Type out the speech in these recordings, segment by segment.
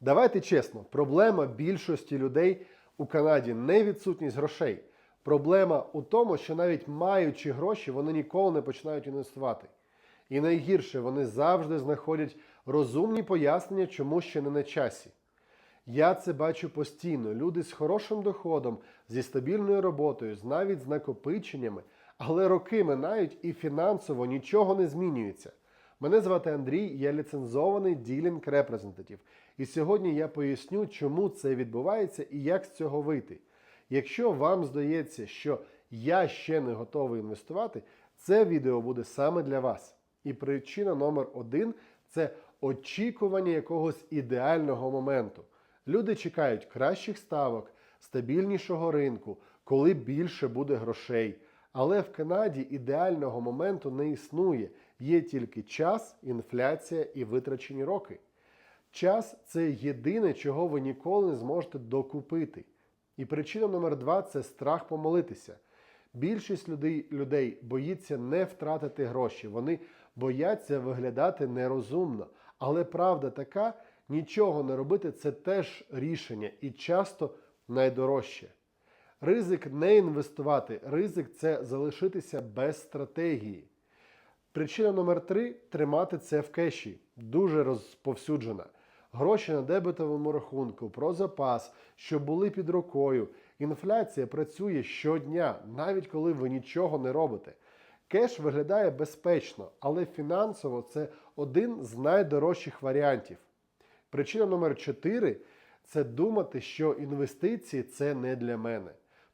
Давайте чесно, проблема більшості людей у Канаді не відсутність грошей. Проблема у тому, що навіть маючи гроші, вони ніколи не починають інвестувати. І найгірше, вони завжди знаходять розумні пояснення, чому ще не на часі. Я це бачу постійно. Люди з хорошим доходом, зі стабільною роботою, з навіть з накопиченнями, але роки минають і фінансово нічого не змінюється. Мене звати Андрій, я ліцензований ділінг репрезентатив. І сьогодні я поясню, чому це відбувається і як з цього вийти. Якщо вам здається, що я ще не готовий інвестувати, це відео буде саме для вас. І причина номер один це очікування якогось ідеального моменту. Люди чекають кращих ставок, стабільнішого ринку, коли більше буде грошей. Але в Канаді ідеального моменту не існує. Є тільки час, інфляція і витрачені роки. Час це єдине, чого ви ніколи не зможете докупити. І причина номер два це страх помолитися. Більшість людей, людей боїться не втратити гроші, вони бояться виглядати нерозумно. Але правда така, нічого не робити це теж рішення і часто найдорожче. Ризик не інвестувати, ризик це залишитися без стратегії. Причина номер три тримати це в кеші. Дуже розповсюджена. Гроші на дебетовому рахунку, про запас, що були під рукою. Інфляція працює щодня, навіть коли ви нічого не робите. Кеш виглядає безпечно, але фінансово це один з найдорожчих варіантів. Причина номер 4 це думати, що інвестиції це не для мене.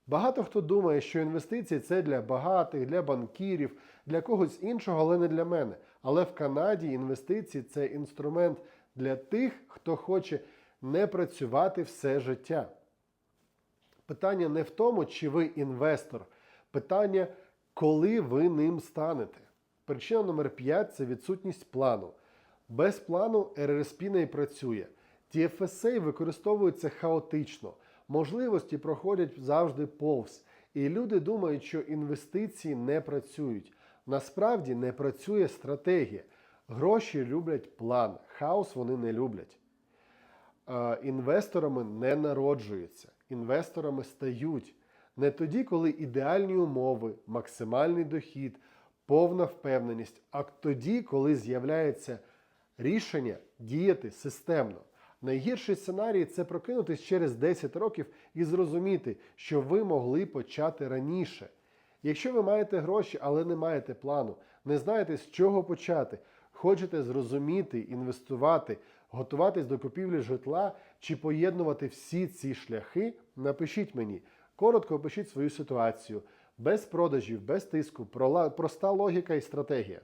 Багато хто думає, що інвестиції це для багатих, для банкірів, для когось іншого, але не для мене. Але в Канаді інвестиції це інструмент для тих, хто хоче не працювати все життя. Питання не в тому, чи ви інвестор, питання, коли ви ним станете. Причина номер 5 це відсутність плану. Без плану РРСП не працює. TFSA використовуються хаотично, можливості проходять завжди повз. І люди думають, що інвестиції не працюють. Насправді не працює стратегія. Гроші люблять план, хаос вони не люблять. Е, Інвесторами не народжуються, інвесторами стають не тоді, коли ідеальні умови, максимальний дохід, повна впевненість, а тоді, коли з'являється рішення діяти системно. Найгірший сценарій це прокинутись через 10 років і зрозуміти, що ви могли почати раніше. Якщо ви маєте гроші, але не маєте плану, не знаєте, з чого почати, хочете зрозуміти, інвестувати, готуватись до купівлі житла чи поєднувати всі ці шляхи, напишіть мені. Коротко опишіть свою ситуацію, без продажів, без тиску, проста логіка і стратегія.